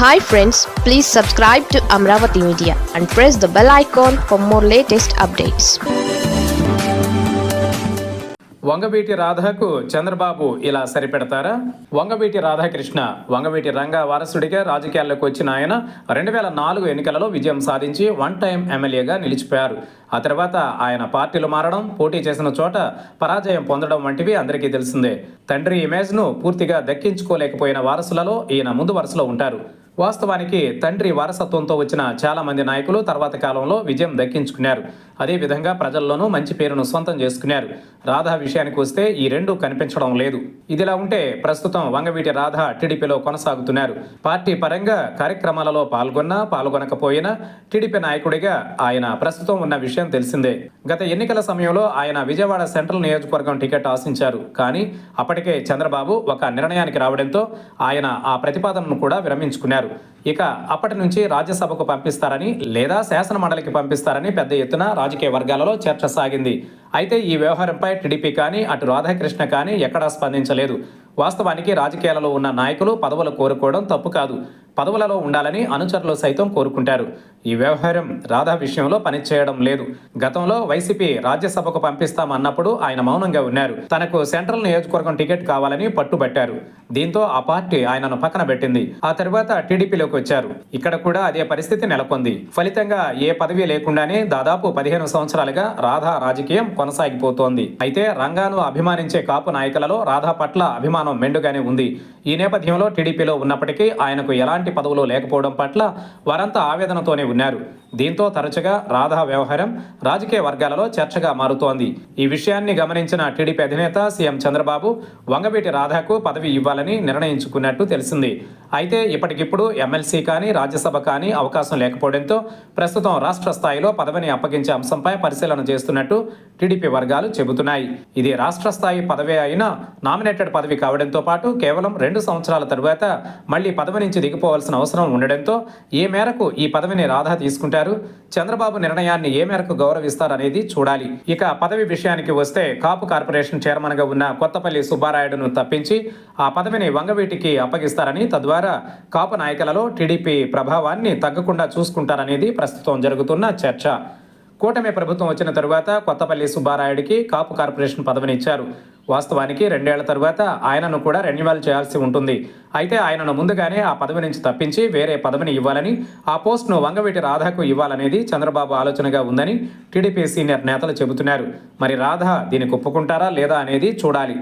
Hi friends please subscribe to Amaravati media and press the bell icon for more latest updates Vangaveeti రాధకు చంద్రబాబు ఇలా సరిపెడతారా? వంగవీటి రాధాకృష్ణ వంగవీటి రంగ వారసుడిగా రాజకీయాల్లోకి వచ్చిన ఆయన రెండు వేల నాలుగు ఎన్నికలలో విజయం సాధించి వన్ టైం ఎమ్మెల్యేగా నిలిచిపోయారు. ఆ తర్వాత ఆయన పార్టీలు మారడం పోటీ చేసిన చోట పరాజయం పొందడం వంటివి అందరికీ తెలిసిందే. తండ్రి ఇమేజ్ను పూర్తిగా దక్కించుకోలేకపోయిన వారసులలో ఈయన ముందు వరుసలో ఉంటారు. వాస్తవానికి తండ్రి వారసత్వంతో వచ్చిన చాలా మంది నాయకులు తర్వాత కాలంలో విజయం దక్కించుకున్నారు. అదేవిధంగా ప్రజల్లోనూ మంచి పేరును సొంతం చేసుకున్నారు. రాధా విషయానికి వస్తే ఈ రెండు కనిపించడం లేదు. ఇదిలా ఉంటే ప్రస్తుతం వంగవీటి రాధ టీడీపీలో కొనసాగుతున్నారు. పార్టీ పరంగా కార్యక్రమాలలో పాల్గొన్నా పాల్గొనకపోయినా టీడీపీ నాయకుడిగా ఆయన ప్రస్తుతం ఉన్న విషయం తెలిసిందే. గత ఎన్నికల సమయంలో ఆయన విజయవాడ సెంట్రల్ నియోజకవర్గం టికెట్ ఆశించారు. కానీ అప్పటికే చంద్రబాబు ఒక నిర్ణయానికి రావడంతో ఆయన ఆ ప్రతిపాదనను కూడా విరమించుకున్నారు. ఇక అప్పటి నుంచి రాజ్యసభకు పంపిస్తారని లేదా శాసన మండలికి పంపిస్తారని పెద్ద ఎత్తున రాజకీయ వర్గాలలో చర్చ సాగింది. అయితే ఈ వ్యవహారంపై టీడీపీ కానీ అటు రాధాకృష్ణ కానీ ఎక్కడా స్పందించలేదు. వాస్తవానికి రాజకీయాలలో ఉన్న నాయకులు పదవులు కోరుకోవడం తప్పు కాదు. పదవులలో ఉండాలని అనుచరులు సైతం కోరుకుంటారు. ఈ వ్యవహారం రాధా విషయంలో పనిచేయడం లేదు. గతంలో వైసీపీ రాజ్యసభకు పంపిస్తామన్నప్పుడు ఆయన మౌనంగా ఉన్నారు. తనకు సెంట్రల్ నియోజకవర్గం టికెట్ కావాలని పట్టుబట్టారు. దీంతో ఆ పార్టీ ఆయనను పక్కన పెట్టింది. ఆ తర్వాత టీడీపీలోకి వచ్చారు. ఇక్కడ కూడా అదే పరిస్థితి నెలకొంది. ఫలితంగా ఏ పదవి లేకుండానే దాదాపు పదిహేను సంవత్సరాలుగా రాధా రాజకీయం కొనసాగిపోతోంది. అయితే రంగాను అభిమానించే కాపు నాయకులలో రాధా పట్ల అభిమానం మెండుగానే ఉంది. ఈ నేపథ్యంలో టీడీపీలో ఉన్నప్పటికీ ఆయనకు ఎలాంటి పదవులు లేకపోవడం పట్ల వారంతా ఆవేదనతోనే ఉన్నారు దీంతో తరచుగా రాధా వ్యవహారం రాజకీయ వర్గాలలో చర్చగా మారుతోంది. ఈ విషయాన్ని గమనించిన టీడీపీ అధినేత సీఎం చంద్రబాబు వంగవీటి రాధాకు పదవి ఇవ్వాలని నిర్ణయించుకున్నట్టు తెలిసింది. అయితే ఇప్పటికిప్పుడు ఎమ్మెల్సీ కానీ రాజ్యసభ కానీ అవకాశం లేకపోవడంతో ప్రస్తుతం రాష్ట్ర స్థాయిలో పదవిని అప్పగించే అంశంపై పరిశీలన చేస్తున్నట్టు టీడీపీ వర్గాలు చెబుతున్నాయి. ఇది రాష్ట్ర స్థాయి పదవే అయినా నామినేటెడ్ పదవి కావడంతో పాటు కేవలం రెండు సంవత్సరాల తరువాత మళ్ళీ పదవి నుంచి దిగిపోవాల్సిన అవసరం ఉండడంతో ఏ మేరకు ఈ పదవిని రాధా తీసుకుంటారు. చంద్రబాబు నిర్ణయాన్ని ఏ మేరకు గౌరవిస్తారనేది చూడాలి. ఇక పదవి విషయానికి వస్తే కాపు కార్పొరేషన్ చైర్మన్గా ఉన్న కొత్తపల్లి సుబ్బారాయుడును తప్పించి ఆ పదవిని వంగవీటికి అప్పగిస్తారని తద్వారా కాపు నాయకులలో టీడీపీ ప్రభావాన్ని తగ్గకుండా చూసుకుంటారనేది ప్రస్తుతం జరుగుతున్న చర్చ. కూటమి ప్రభుత్వం వచ్చిన తరువాత కొత్తపల్లి సుబ్బారాయుడికి కాపు కార్పొరేషన్ పదవిని ఇచ్చారు వాస్తవానికి రెండేళ్ళ తరువాత ఆయనను కూడా రెన్యువల్ చేయాల్సి ఉంటుంది. అయితే ఆయనను ముందుగానే ఆ పదవి నుంచి తప్పించి వేరే పదవిని ఇవ్వాలని ఆ పోస్టును వంగవీటి రాధాకు ఇవ్వాలనేది చంద్రబాబు ఆలోచనగా ఉందని టీడీపీ సీనియర్ నేతలు చెబుతున్నారు. మరి రాధ దీనికి ఒప్పుకుంటారా లేదా అనేది చూడాలి.